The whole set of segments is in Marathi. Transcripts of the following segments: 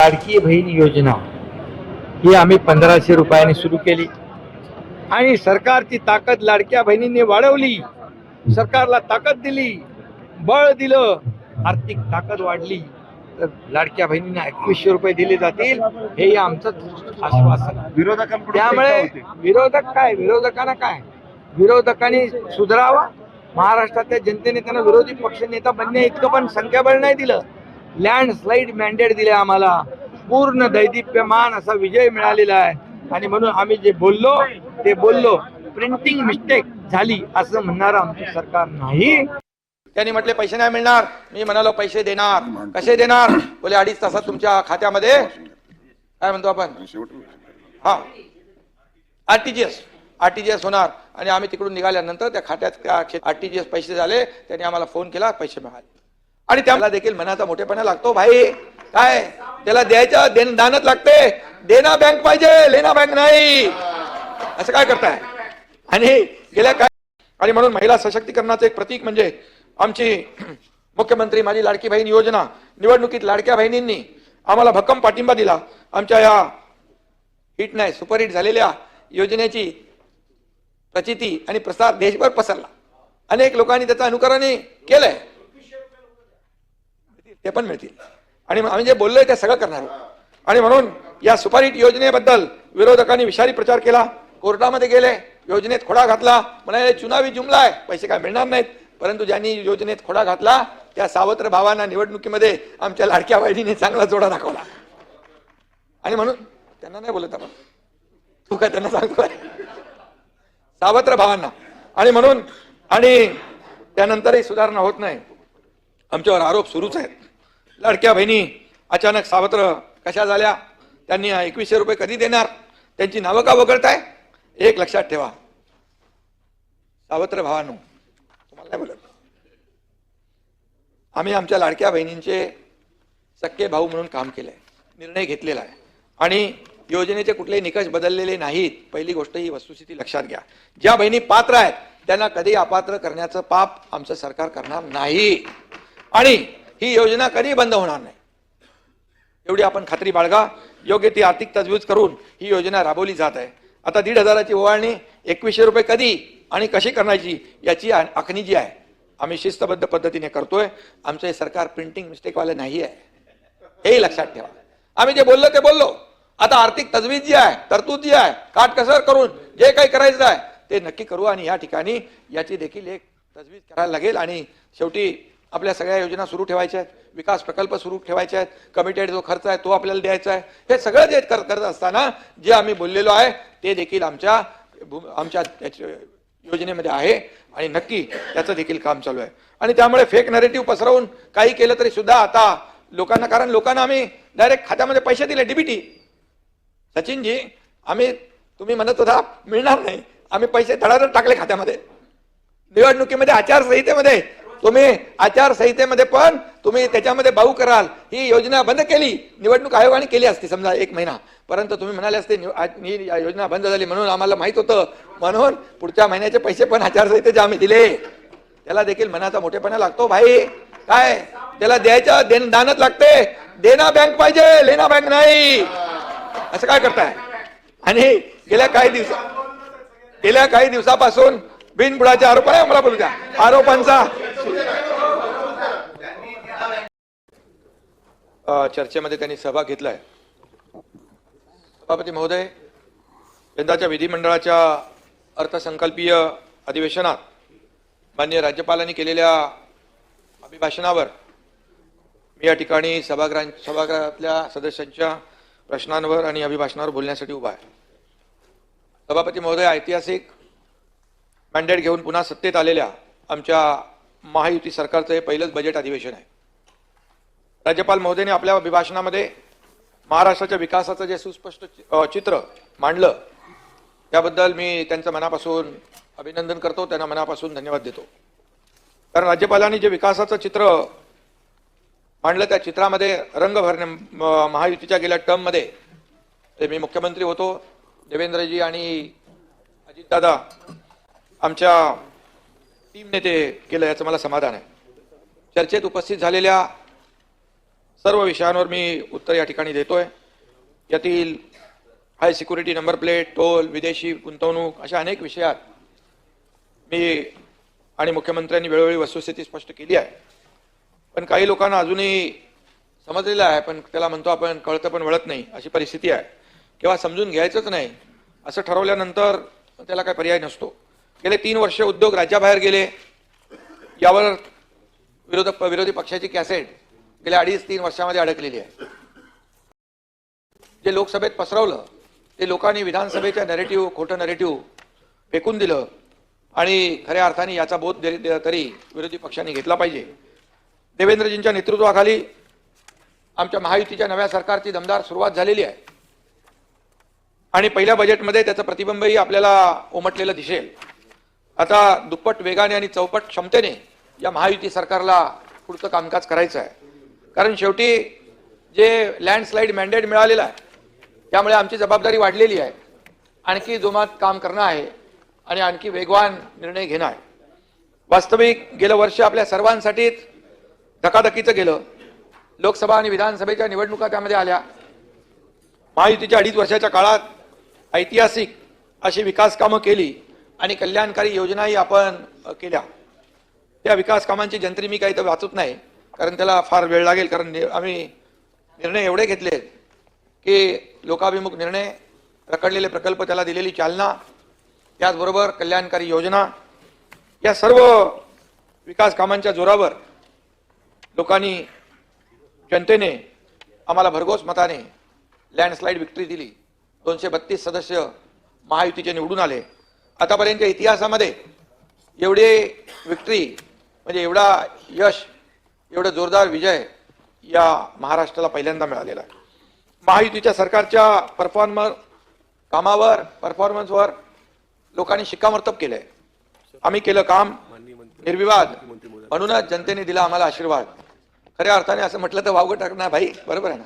लाडकी बहीण योजना ही आम्ही पंधराशे रुपयाने सुरू केली. आणि सरकारची ताकद लाडक्या बहिणींनी वाढवली. सरकारला ताकद दिली बळ दिलं आर्थिक ताकद वाढली. तर लाडक्या बहिणींना एकवीसशे रुपये दिले जातील हे आमचं आश्वासन आहे. विरोधकांकडून त्यामुळे. विरोधक काय? विरोधकांना काय? विरोधकांनी सुधारावा. महाराष्ट्रातल्या जनतेने त्यांना विरोधी पक्ष नेता बनणे इतकं पण संख्याबळ नाही दिलं. लँडस्लाईड मॅन्डेट दिले आम्हाला. पूर्ण दैदिप्यमान असा विजय मिळालेला आहे. आणि म्हणून आम्ही जे बोललो ते बोललो प्रिंटिंग मिस्टेक झाली असं म्हणणार आमचं सरकार नाही. त्यांनी म्हटले पैसे नाही मिळणार. मी म्हणालो पैसे देणार. कसे देणार? बोले अडीच तासात तुमच्या खात्यामध्ये. काय म्हणतो आपण? हा. आरटीजीएस आरटीजीएस होणार. आणि आम्ही तिकडून निघाल्यानंतर त्या खात्यात आरटीजीएस पैसे झाले. त्यांनी आम्हाला फोन केला पैसे मिळाले. आणि त्याला देखील मनाचा मोठेपणा लागतो. भाई काय? त्याला द्यायचं देण दानच लागते. देना बँक पाहिजे लेना बँक नाही. असं काय करताय? आणि गेल्या काय आणि म्हणून महिला सशक्तीकरणाचं एक प्रतीक म्हणजे आमची मुख्यमंत्री माझी लाडकी बहीण योजना. निवडणुकीत लाडक्या बहिणींनी आम्हाला भक्कम पाठिंबा दिला. आमच्या या हिट नाही सुपरहिट झालेल्या योजनेची प्रचिती आणि प्रसार देशभर पसरला. अनेक लोकांनी त्याचं अनुकरण केलंय. ते पण मिळतील. आणि आम्ही जे बोललोय ते सगळं करणार. आणि म्हणून या सुपारीट योजनेबद्दल विरोधकांनी विषारी प्रचार केला. कोर्टामध्ये गेले योजनेत खोडा घातला. म्हणाले चुनावी जुमला आहे पैसे काय मिळणार नाहीत. परंतु ज्यांनी योजनेत खोडा घातला त्या सावत्र भावांना निवडणुकीमध्ये आमच्या लाडक्या वाहिनीने चांगला जोडा दाखवला. आणि म्हणून त्यांना नाही बोलत आपण. तू काय त्यांना सांगतोय? सावत्र भावांना. आणि म्हणून आणि त्यानंतरही सुधारणा होत नाही. आमच्यावर आरोप सुरूच आहेत. लाडक्या बहिणी अचानक सावत्र कशा झाल्या? त्यांनी एकवीसशे रुपये कधी देणार? त्यांची नावं का वगळताय? एक लक्षात ठेवा. सावत्र भावानो तुम्हाला नाही बोलत आम्ही आमच्या लाडक्या बहिणींचे सक्के भाऊ म्हणून काम केलंय निर्णय घेतलेला आहे. आणि योजनेचे कुठलेही निकष बदललेले नाहीत. पहिली गोष्ट ही वस्तुस्थिती लक्षात घ्या. ज्या बहिणी पात्र आहेत त्यांना कधी अपात्र करण्याचं पाप आमचं सरकार करणार नाही. आणि ही योजना कधी बंद होणार नाही. एवढी आपण खात्री बाळगा. योग्य ती आर्थिक तजवीज करून ही योजना राबवली जात आहे. आता दीड हजाराची ओवाळणी एकवीसशे रुपये कधी आणि कशी करण्याची याची आखणी जी आहे आम्ही शिस्तबद्ध पद्धतीने करतोय. आमचं हे सरकार प्रिंटिंग मिस्टेकवालं नाही आहे. हेही लक्षात ठेवा. आम्ही जे बोललो ते बोललो. आता आर्थिक तजवीज जी आहे तरतूद जी आहे काटकसर करून जे काही करायचं आहे ते नक्की करू आणि या ठिकाणी याची देखील एक तजवीज करायला लागेल आणि शेवटी आपल्या सगळ्या योजना सुरू ठेवायच्या आहेत. विकास प्रकल्प सुरू ठेवायचे आहेत. कमिटेड जो खर्च आहे तो आपल्याला द्यायचा आहे. हे सगळं जे कर- करत असताना जे आम्ही बोललेलो आहे ते देखील आमच्या आमच्या योजनेमध्ये आहे आणि नक्की त्याचं देखील काम चालू आहे. आणि त्यामुळे फेक नरेटिव्ह पसरवून काही केलं तरी सुद्धा आता लोकांना कारण लोकांना आम्ही डायरेक्ट खात्यामध्ये पैसे दिले डीबीटी सचिनजी आम्ही तुम्ही म्हणत होता मिळणार नाही. आम्ही पैसे धडाधड टाकले खात्यामध्ये. निवडणुकीमध्ये आचारसंहितेमध्ये तुम्ही आचारसंहितेमध्ये पण तुम्ही त्याच्यामध्ये भाऊ कराल. ही योजना बंद केली. निवडणूक आयोगाने केली असती समजा एक महिना. परंतु तुम्ही म्हणाले असते ही योजना बंद झाली म्हणून आम्हाला माहीत होतं. म्हणून पुढच्या महिन्याचे पैसे पण आचारसंहितेचे आम्ही दिले. त्याला देखील मनाचा मोठेपणा लागतो भाई. काय? त्याला द्यायच्या देण दानच लागते. देना बँक पाहिजे लेना बँक नाही. असं काय करताय? आणि गेल्या काही दिवसा गेल्या काही दिवसापासून बिनबुडाचे आरोप आहे मला बोलू द्या. आरोपांचा. चर्चेमध्ये त्यांनी सहभाग घेतलाय. सभापती महोदय यंदाच्या विधिमंडळाच्या अर्थसंकल्पीय अधिवेशनात मान्य राज्यपालांनी केलेल्या अभिभाषणावर मी या ठिकाणी सभागृहां सभागृहातल्या सदस्यांच्या प्रश्नांवर आणि अभिभाषणावर बोलण्यासाठी उभा आहे. सभापती महोदय ऐतिहासिक मॅन्डेट घेऊन पुन्हा सत्तेत आलेल्या आमच्या महायुती सरकारचं हे पहिलंच बजेट अधिवेशन आहे. राज्यपाल महोदयने आपल्या अभिभाषणामध्ये महाराष्ट्राच्या विकासाचं जे सुस्पष्ट चित्र मांडलं त्याबद्दल मी त्यांचं मनापासून अभिनंदन करतो त्यांना मनापासून धन्यवाद देतो. कारण राज्यपालांनी जे विकासाचं चित्र मांडलं त्या चित्रामध्ये रंग भरणे महायुतीच्या गेल्या टर्ममध्ये ते मी मुख्यमंत्री होतो देवेंद्रजी आणि अजितदादा आमच्या टीमने ते केलं याचं मला समाधान आहे. चर्चेत उपस्थित झालेल्या सर्व विषयांवर मी उत्तर या ठिकाणी देतोय. यातील high security number plate toll विदेशी गुंतवणूक अशा अनेक विषयात मी आणि मुख्यमंत्र्यांनी वेळोवेळी वस्तुस्थिती स्पष्ट केली आहे. पण काही लोकांना अजूनही समजलेलं आहे पण त्याला म्हणतो आपण कळतं पण वळत नाही अशी परिस्थिती आहे. किंवा समजून घ्यायचंच नाही असं ठरवल्यानंतर त्याला काही पर्याय नसतो. गेले तीन वर्ष उद्योग राज्याबाहेर गेले. यावर विरोधक विरोधी पक्षाची कॅसेट गेल्या अडीच तीन वर्षामध्ये अडकलेली आहे. जे लोकसभेत पसरवलं ते लोकांनी विधानसभेच्या नरेटिव्ह खोटं नरेटिव्ह फेकून दिलं आणि खऱ्या अर्थाने याचा बोध तरी विरोधी पक्षांनी घेतला पाहिजे. देवेंद्रजींच्या नेतृत्वाखाली आमच्या महायुतीच्या नव्या सरकारची दमदार सुरुवात झालेली आहे. आणि पहिल्या बजेटमध्ये त्याचं प्रतिबिंबही आपल्याला उमटलेलं दिसेल. आता दुप्पट वेगाने आणि चौपट क्षमतेने या महायुती सरकारला पुढचं कामकाज करायचं आहे. कारण शेवटी जे लँडस्लाईड मॅन्डेट मिळालेलं आहे त्यामुळे आमची जबाबदारी वाढलेली आहे. आणखी जोमात काम करणं आहे आणि आणखी वेगवान निर्णय घेणं आहे. वास्तविक गेलं वर्ष आपल्या सर्वांसाठीच धकाधकीचं गेलं. लोकसभा आणि विधानसभेच्या निवडणुका त्यामध्ये आल्या. महायुतीच्या अडीच वर्षाच्या काळात ऐतिहासिक अशी विकास कामं केली. आणि कल्याणकारी योजनाही आपण केल्या. त्या विकास कामांची जंत्री मी काही तर वाचत नाही कारण त्याला फार वेळ लागेल कारण आम्ही निर्णय एवढे घेतले की लोकाभिमुख निर्णय रखडलेले प्रकल्प त्याला दिलेली चालना त्याचबरोबर कल्याणकारी योजना या सर्व विकास कामांच्या जोरावर लोकांनी जनतेने आम्हाला भरघोस मताने लँडस्लाईड विक्ट्री दिली. दोनशे बत्तीस सदस्य महायुतीचे निवडून आले. आतापर्यंतच्या इतिहासामध्ये एवढे विक्ट्री म्हणजे एवढा यश एवढं जोरदार विजय या महाराष्ट्राला पहिल्यांदा मिळालेला आहे. महायुतीच्या सरकारच्या परफॉर्मर कामावर परफॉर्मन्सवर लोकांनी शिक्कामोर्तब केलंय. आम्ही केलं काम निर्विवाद. म्हणूनच जनतेने दिला आम्हाला आशीर्वाद. खऱ्या अर्थाने असं म्हटलं तर वावगं टाकणार भाई बरोबर आहे ना?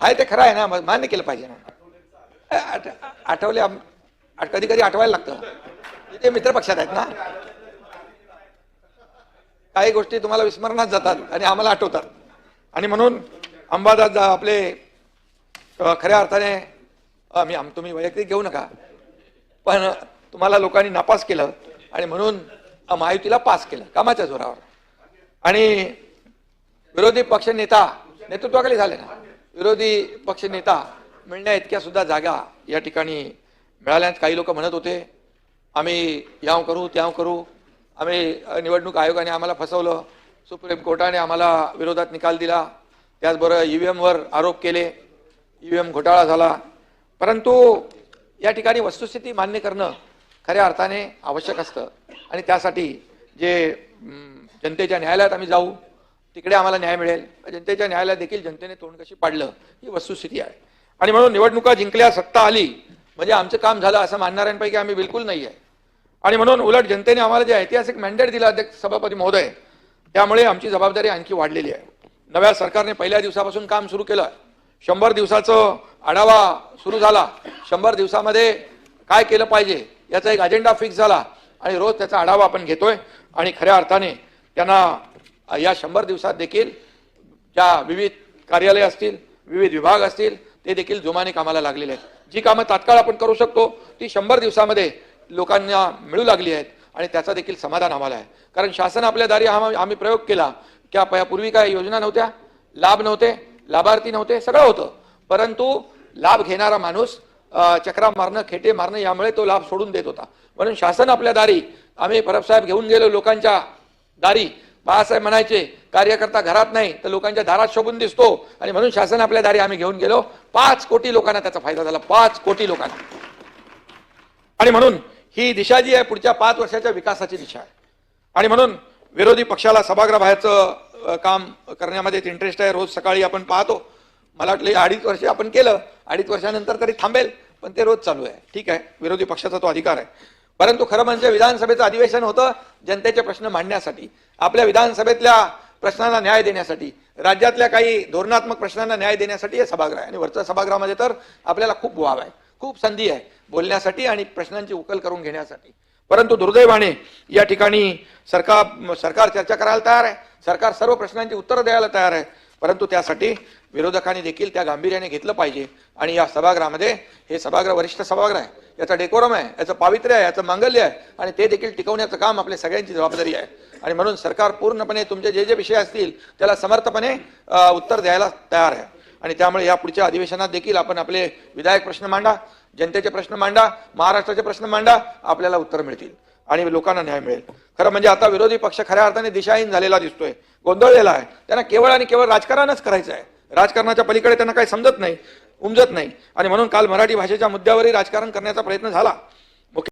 हाय ते खरं आहे ना? मान्य केलं पाहिजे ना? आठवले आम- कधी कधी आठवायला लागतं. ते मित्र पक्षात आहेत ना. काही गोष्टी तुम्हाला विस्मरणात जातात आणि आम्हाला आठवतात. आणि म्हणून अंबादास जा- आपले खऱ्या अर्थाने मी आम- तुम्ही वैयक्तिक घेऊ नका. पण तुम्हाला लोकांनी नापास केलं आणि म्हणून महायुतीला पास केलं कामाच्या जोरावर. आणि विरोधी पक्ष नेता नेतृत्वाखाली झाले ना. विरोधी पक्ष नेता मिळण्या इतक्या सुद्धा जागा या ठिकाणी मिळाल्यात काही लोक म्हणत होते आम्ही याव करू त्याव करू. आम्ही निवडणूक आयोगाने आम्हाला फसवलं. सुप्रीम कोर्टाने आम्हाला विरोधात निकाल दिला. त्याचबरोबर ई व्ही एमवर आरोप केले. ईव्हीएम घोटाळा झाला. परंतु या ठिकाणी वस्तुस्थिती मान्य करणं खऱ्या अर्थाने आवश्यक असतं. आणि त्यासाठी जे जनतेच्या न्यायालयात आम्ही जाऊ तिकडे आम्हाला न्याय मिळेल. जनतेच्या न्यायालयात देखील जनतेने तोंड कशी पाडलं ही वस्तुस्थिती आहे. आणि म्हणून निवडणुका जिंकल्या सत्ता आली. म्हणजे आमचं काम झालं असं मानणाऱ्यांपैकी आम्ही बिलकुल नाही आहे आणि म्हणून उलट जनतेने आम्हाला जे ऐतिहासिक मॅन्डेट दिलं अध्यक्ष सभापती महोदय त्यामुळे आमची जबाबदारी आणखी वाढलेली आहे. नव्या सरकारने पहिल्या दिवसापासून काम सुरू केलं. शंभर दिवसाचं आढावा सुरू झाला. शंभर दिवसामध्ये काय केलं पाहिजे याचा एक अजेंडा फिक्स झाला. आणि रोज त्याचा आढावा आपण घेतोय. आणि खऱ्या अर्थाने त्यांना या शंभर दिवसात देखील ज्या विविध कार्यालय असतील विविध विभाग असतील ते देखील जोमाने कामाला लागलेले आहेत. जी कामं तात्काळ आपण करू शकतो ती शंभर दिवसामध्ये लोकांना मिळू लागली आहेत आणि त्याचा देखील समाधान आम्हाला आहे. कारण शासन आपल्या दारी हा आम्ही प्रयोग केला की आप- यापूर्वी काय योजना नव्हत्या? लाभ नव्हते लाभार्थी नव्हते सगळं होतं. परंतु लाभ घेणारा माणूस चक्रा मारणं खेटे मारणं यामुळे तो लाभ सोडून देत होता. म्हणून शासन आपल्या दारी आम्ही परबसाहेब घेऊन गेलो लोकांच्या दारी बाळासाहेब म्हणायचे कार्यकर्ता घरात नाही तर लोकांच्या दारात शोभून दिसतो. आणि म्हणून शासन आपल्या दारी आम्ही घेऊन गेलो. पाच कोटी लोकांना त्याचा फायदा झाला. पाच कोटी लोकांना. आणि म्हणून ही दिशा जी आहे पुढच्या पाच वर्षाच्या विकासाची दिशा आहे. आणि म्हणून विरोधी पक्षाला सभागृहाचं काम करण्यामध्ये इंटरेस्ट आहे. रोज सकाळी आपण पाहतो. मला वाटलं हे अडीच वर्ष आपण केलं. अडीच वर्षानंतर तरी थांबेल पण ते रोज चालू आहे. ठीक आहे. विरोधी पक्षाचा तो अधिकार आहे. परंतु खरं म्हणजे विधानसभेचं अधिवेशन होतं जनतेचे प्रश्न मांडण्यासाठी आपल्या विधानसभेतल्या प्रश्नांना न्याय देण्यासाठी राज्यातल्या काही धोरणात्मक प्रश्नांना न्याय देण्यासाठी हे सभागृह आहे. आणि वरच्या सभागृहामध्ये तर आपल्याला खूप वाव आहे खूप संधी आहे बोलण्यासाठी आणि प्रश्नांची उकल करून घेण्यासाठी. परंतु दुर्दैवाने या ठिकाणी सरकार सरकार चर्चा करायला तयार आहे. सरकार सर्व प्रश्नांची उत्तरं द्यायला तयार आहे. परंतु त्यासाठी विरोधकांनी देखील त्या गांभीर्याने घेतलं पाहिजे. आणि या सभागृहामध्ये हे सभागृह वरिष्ठ सभागृह आहे. याचा डेकोरम आहे याचं पावित्र्य आहे याचं मांगल्य आहे. आणि ते देखील टिकवण्याचं काम आपल्या सगळ्यांची जबाबदारी आहे. आणि म्हणून सरकार पूर्णपणे तुमचे जे जे विषय असतील त्याला समर्थपणे उत्तर द्यायला तयार आहे. आणि त्यामुळे या पुढच्या अधिवेशनात देखील आपण आपले विधायक प्रश्न मांडा जनतेचे प्रश्न मांडा महाराष्ट्राचे प्रश्न मांडा आपल्याला उत्तर मिळतील. आणि लोकांना न्याय मिळेल. खरं म्हणजे आता विरोधी पक्ष खऱ्या अर्थाने दिशाहीन झालेला दिसतोय. गोंधळलेला आहे. त्यांना केवळ आणि केवळ राजकारणच करायचं आहे. राजकारणाच्या पलीकडे त्यांना काही समजत नाही उमजत नाही. आणि म्हणून काल मराठी भाषेच्या मुद्द्यावरही राजकारण करण्याचा प्रयत्न झाला.